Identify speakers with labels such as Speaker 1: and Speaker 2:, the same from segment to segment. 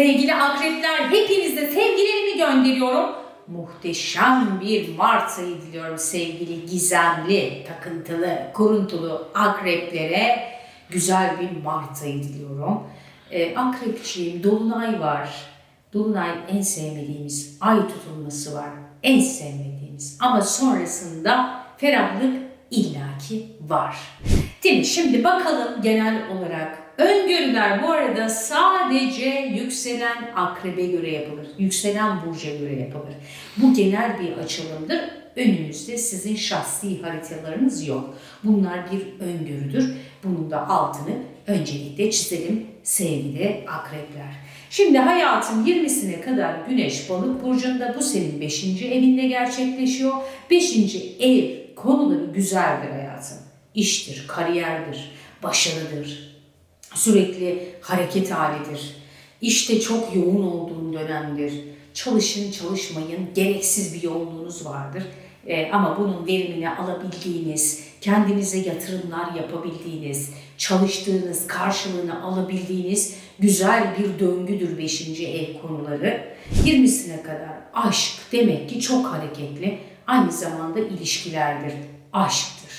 Speaker 1: Sevgili akrepler hepinize sevgilerimi gönderiyorum. Muhteşem bir Mart ayı diliyorum sevgili gizemli, takıntılı, kuruntulu akreplere. Güzel bir Mart ayı diliyorum. Ee, akrepçiyim, Dolunay var. Dolunay en sevmediğimiz, ay tutulması var. En sevmediğimiz ama sonrasında ferahlık illaki var. Değil mi? Şimdi bakalım genel olarak öngörüler bu arada sadece yükselen akrebe göre yapılır. Yükselen burca göre yapılır. Bu genel bir açılımdır. Önünüzde sizin şahsi haritalarınız yok. Bunlar bir öngörüdür. Bunun da altını öncelikle çizelim sevgili akrepler. Şimdi hayatın 20'sine kadar Güneş Balık burcunda bu senin 5. evinde gerçekleşiyor. 5. ev konuları güzeldir hayatım. İştir, kariyerdir, başarıdır, sürekli hareket halidir. İşte çok yoğun olduğun dönemdir. Çalışın çalışmayın, gereksiz bir yoğunluğunuz vardır. Ee, ama bunun verimini alabildiğiniz, kendinize yatırımlar yapabildiğiniz, çalıştığınız, karşılığını alabildiğiniz güzel bir döngüdür 5. ev konuları. 20'sine kadar aşk demek ki çok hareketli. Aynı zamanda ilişkilerdir, aşktır.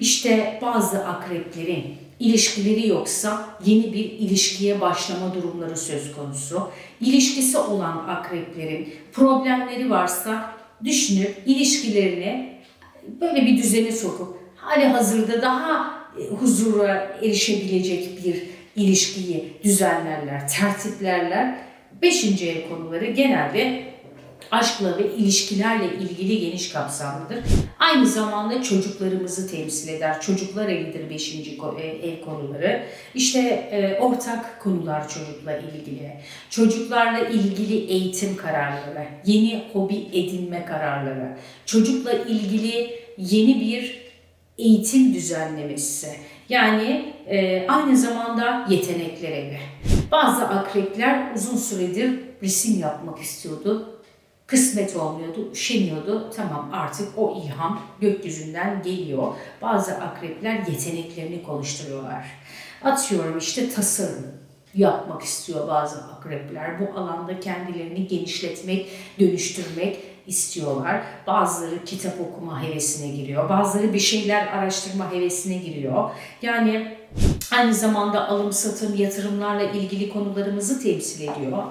Speaker 1: İşte bazı akreplerin ilişkileri yoksa yeni bir ilişkiye başlama durumları söz konusu. İlişkisi olan akreplerin problemleri varsa düşünüp ilişkilerini böyle bir düzene sokup hali hazırda daha e, huzura erişebilecek bir ilişkiyi düzenlerler, tertiplerler. Beşinci ev konuları genelde aşkla ve ilişkilerle ilgili geniş kapsamlıdır. Aynı zamanda çocuklarımızı temsil eder. Çocuklar evidir beşinci ko- e, ev konuları. İşte e, ortak konular çocukla ilgili. Çocuklarla ilgili eğitim kararları, yeni hobi edinme kararları, çocukla ilgili yeni bir eğitim düzenlemesi. Yani e, aynı zamanda yetenekler evi. Bazı akrepler uzun süredir resim yapmak istiyordu kısmet olmuyordu, üşeniyordu. Tamam artık o ilham gökyüzünden geliyor. Bazı akrepler yeteneklerini konuşturuyorlar. Atıyorum işte tasarım yapmak istiyor bazı akrepler. Bu alanda kendilerini genişletmek, dönüştürmek istiyorlar. Bazıları kitap okuma hevesine giriyor. Bazıları bir şeyler araştırma hevesine giriyor. Yani aynı zamanda alım satım yatırımlarla ilgili konularımızı temsil ediyor.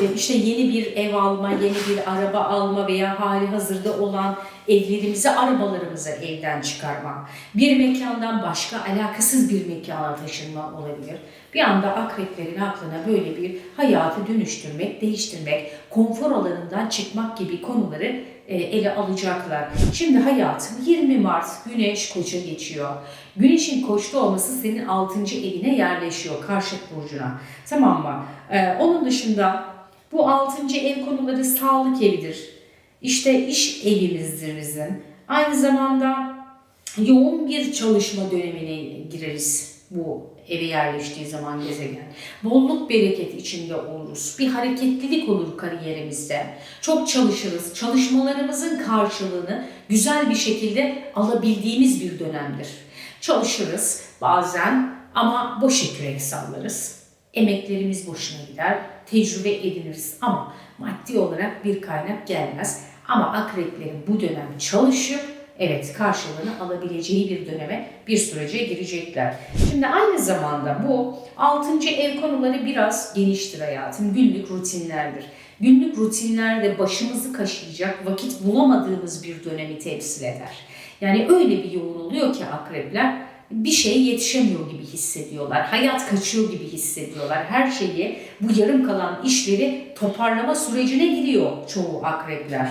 Speaker 1: E, İşte yeni bir ev alma, yeni bir araba alma veya hali hazırda olan evlerimizi, arabalarımızı evden çıkarma. Bir mekandan başka alakasız bir mekana taşınma olabilir. Bir anda akreplerin aklına böyle bir hayatı dönüştürmek, değiştirmek, konfor alanından çıkmak gibi konuları ele alacaklar. Şimdi hayatım 20 Mart Güneş Koç'a geçiyor. Güneşin Koç'ta olması senin 6. evine yerleşiyor Karşıt Burcu'na. Tamam mı? Ee, onun dışında bu 6. ev konuları sağlık evidir. İşte iş evimizdir bizim. Aynı zamanda yoğun bir çalışma dönemine gireriz bu eve yerleştiği zaman gezegen. Bolluk bereket içinde oluruz. Bir hareketlilik olur kariyerimizde. Çok çalışırız. Çalışmalarımızın karşılığını güzel bir şekilde alabildiğimiz bir dönemdir. Çalışırız bazen ama boş kürek sallarız. Emeklerimiz boşuna gider, tecrübe ediniriz ama maddi olarak bir kaynak gelmez. Ama akreplerin bu dönem çalışıp evet karşılığını alabileceği bir döneme, bir sürece girecekler. Şimdi aynı zamanda bu 6. ev konuları biraz geniştir hayatım. Günlük rutinlerdir. Günlük rutinlerde başımızı kaşıyacak vakit bulamadığımız bir dönemi temsil eder. Yani öyle bir yoğun oluyor ki akrepler bir şeye yetişemiyor gibi hissediyorlar. Hayat kaçıyor gibi hissediyorlar. Her şeyi bu yarım kalan işleri toparlama sürecine giriyor çoğu akrepler.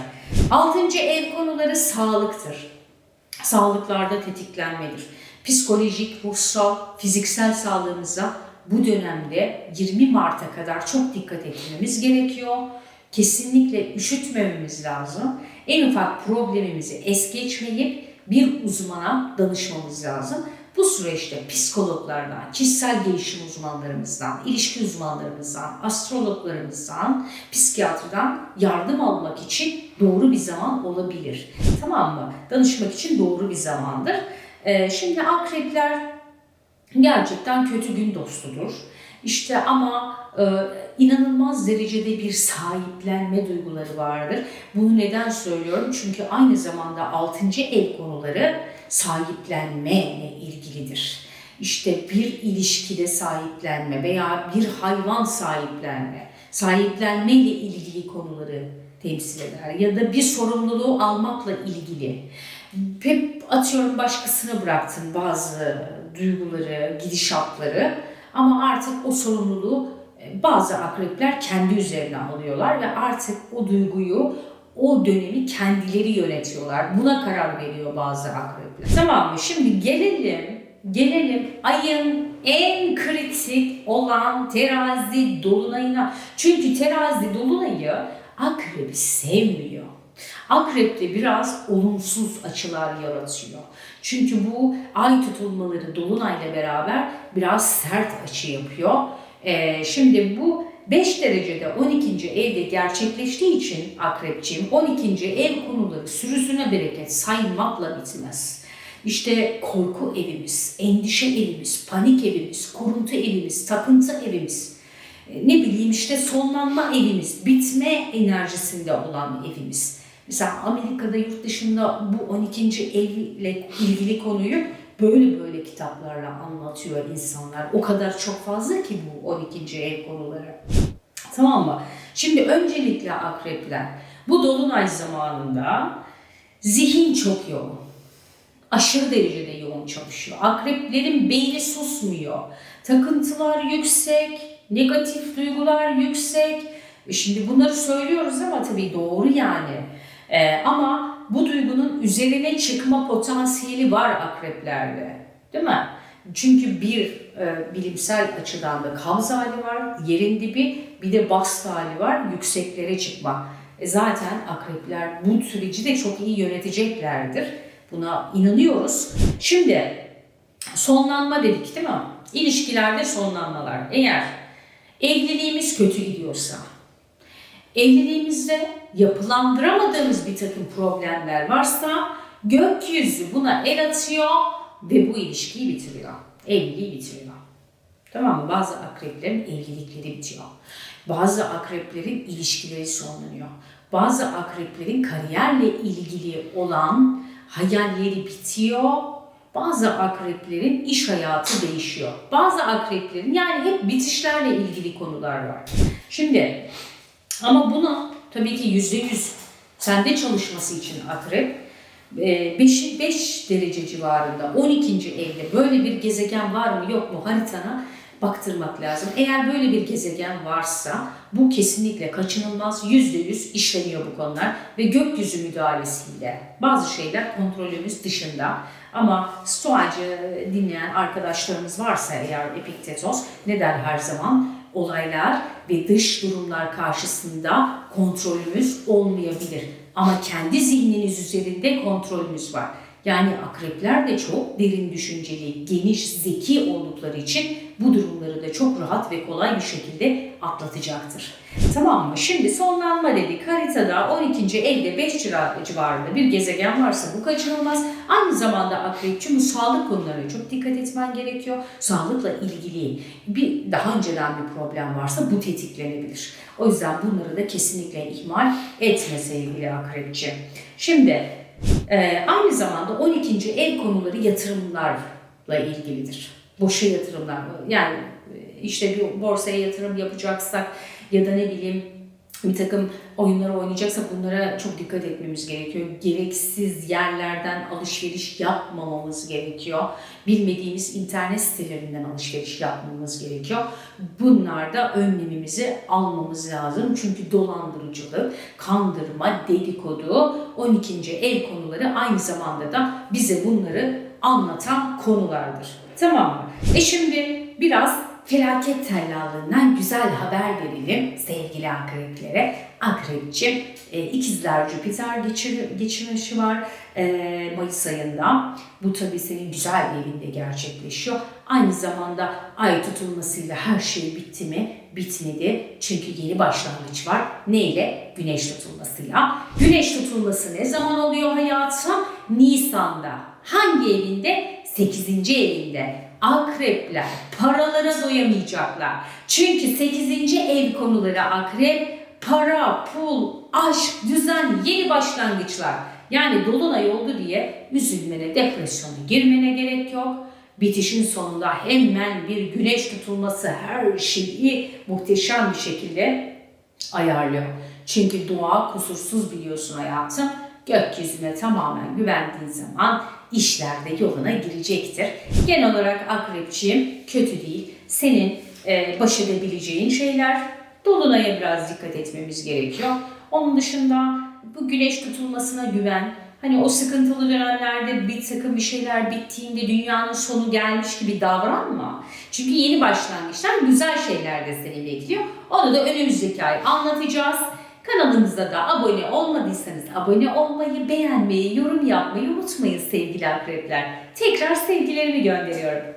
Speaker 1: Altıncı ev konuları sağlıktır. Sağlıklarda tetiklenmedir. Psikolojik, ruhsal, fiziksel sağlığımıza bu dönemde 20 Mart'a kadar çok dikkat etmemiz gerekiyor. Kesinlikle üşütmememiz lazım. En ufak problemimizi es geçmeyip bir uzmana danışmamız lazım. Bu süreçte psikologlardan, kişisel gelişim uzmanlarımızdan, ilişki uzmanlarımızdan, astrologlarımızdan, psikiyatrdan yardım almak için doğru bir zaman olabilir. Tamam mı? Danışmak için doğru bir zamandır. Ee, şimdi akrepler gerçekten kötü gün dostudur. İşte ama e, inanılmaz derecede bir sahiplenme duyguları vardır. Bunu neden söylüyorum? Çünkü aynı zamanda 6. ev konuları sahiplenmeyle ilgilidir. İşte bir ilişkide sahiplenme veya bir hayvan sahiplenme, sahiplenme ile ilgili konuları temsil eder ya da bir sorumluluğu almakla ilgili. Hep atıyorum başkasına bıraktın bazı duyguları, gidişatları ama artık o sorumluluğu e, bazı akrepler kendi üzerine alıyorlar ve artık o duyguyu, o dönemi kendileri yönetiyorlar. Buna karar veriyor bazı akrepler. Tamam mı? Şimdi gelelim, gelelim ayın en kritik olan terazi dolunayına. Çünkü terazi dolunayı akrebi sevmiyor. Akrepte biraz olumsuz açılar yaratıyor. Çünkü bu ay tutulmaları dolunayla beraber biraz sert açı yapıyor. Ee, şimdi bu 5 derecede 12. evde gerçekleştiği için akrepçiğim 12. ev konuları sürüsüne bereket saymakla bitmez. İşte korku evimiz, endişe evimiz, panik evimiz, kuruntu evimiz, takıntı evimiz, e, ne bileyim işte sonlanma evimiz, bitme enerjisinde olan evimiz. Mesela Amerika'da yurt dışında bu 12. evle ilgili konuyu böyle böyle kitaplarla anlatıyor insanlar. O kadar çok fazla ki bu 12. ev konuları. Tamam mı? Şimdi öncelikle akrepler bu dolunay zamanında zihin çok yoğun. Aşırı derecede yoğun çalışıyor. Akreplerin beyni susmuyor. Takıntılar yüksek, negatif duygular yüksek. E Şimdi bunları söylüyoruz ama tabii doğru yani. Ee, ama bu duygunun üzerine çıkma potansiyeli var akreplerde. Değil mi? Çünkü bir e, bilimsel açıdan da kabz hali var, yerin dibi, bir de bast hali var, yükseklere çıkma. E zaten akrepler bu süreci de çok iyi yöneteceklerdir. Buna inanıyoruz. Şimdi sonlanma dedik değil mi? İlişkilerde sonlanmalar. Eğer evliliğimiz kötü gidiyorsa, evliliğimizde yapılandıramadığımız bir takım problemler varsa gökyüzü buna el atıyor ve bu ilişkiyi bitiriyor. Evliliği bitiriyor. Tamam mı? Bazı akreplerin evlilikleri bitiyor. Bazı akreplerin ilişkileri sonlanıyor. Bazı akreplerin kariyerle ilgili olan hayalleri bitiyor. Bazı akreplerin iş hayatı değişiyor. Bazı akreplerin yani hep bitişlerle ilgili konular var. Şimdi ama bunu tabii ki yüzde yüz sende çalışması için akrep 5 5 derece civarında 12. evde böyle bir gezegen var mı yok mu haritana baktırmak lazım. Eğer böyle bir gezegen varsa bu kesinlikle kaçınılmaz %100 işleniyor bu konular ve gökyüzü müdahalesiyle bazı şeyler kontrolümüz dışında ama stoacı dinleyen arkadaşlarımız varsa eğer Epiktetos ne der her zaman olaylar ve dış durumlar karşısında kontrolümüz olmayabilir. Ama kendi zihniniz üzerinde kontrolümüz var. Yani akrepler de çok derin düşünceli, geniş, zeki oldukları için bu durumları da çok rahat ve kolay bir şekilde atlatacaktır. Tamam mı? Şimdi sonlanma dedik. Haritada 12. evde 5 civarında bir gezegen varsa bu kaçınılmaz. Aynı zamanda akrepçi bu sağlık konularına çok dikkat etmen gerekiyor. Sağlıkla ilgili bir daha önceden bir problem varsa bu tetiklenebilir. O yüzden bunları da kesinlikle ihmal etme sevgili akrepçi. Şimdi ee, aynı zamanda 12. ev konuları yatırımlarla ilgilidir. Boşa yatırımlar. Yani işte bir borsaya yatırım yapacaksak ya da ne bileyim bir takım oyunlar oynayacaksak bunlara çok dikkat etmemiz gerekiyor. Gereksiz yerlerden alışveriş yapmamamız gerekiyor. Bilmediğimiz internet sitelerinden alışveriş yapmamız gerekiyor. Bunlarda önlemimizi almamız lazım. Çünkü dolandırıcılık, kandırma, dedikodu, 12. ev konuları aynı zamanda da bize bunları anlatan konulardır. Tamam mı? E şimdi biraz felaket tellallığından güzel haber verelim sevgili akreplere. Akrepçim e, ikizler Jüpiter geçir, geçirmişi var e, Mayıs ayında. Bu tabii senin güzel evinde gerçekleşiyor. Aynı zamanda ay tutulmasıyla her şey bitti mi? Bitmedi. Çünkü yeni başlangıç var. Neyle? Güneş tutulmasıyla. Güneş tutulması ne zaman oluyor hayatım? Nisan'da. Hangi evinde? 8. evinde. akrepler paralara doyamayacaklar. Çünkü 8. ev konuları akrep, para, pul, aşk, düzen, yeni başlangıçlar. Yani dolunay oldu diye üzülmene, depresyona girmene gerek yok. Bitişin sonunda hemen bir güneş tutulması her şeyi muhteşem bir şekilde ayarlıyor. Çünkü dua kusursuz biliyorsun hayatım. Gökyüzüne tamamen güvendiğin zaman işlerde yoluna girecektir. Genel olarak akrepçiyim kötü değil. Senin e, baş edebileceğin şeyler. Dolunay'a biraz dikkat etmemiz gerekiyor. Onun dışında bu güneş tutulmasına güven. Hani o sıkıntılı dönemlerde bir takım bir şeyler bittiğinde dünyanın sonu gelmiş gibi davranma. Çünkü yeni başlangıçlar güzel şeyler de seni bekliyor. Onu da önümüzdeki ay anlatacağız. Kanalımıza da abone olmadıysanız abone olmayı, beğenmeyi, yorum yapmayı unutmayın sevgili akrepler. Tekrar sevgilerimi gönderiyorum.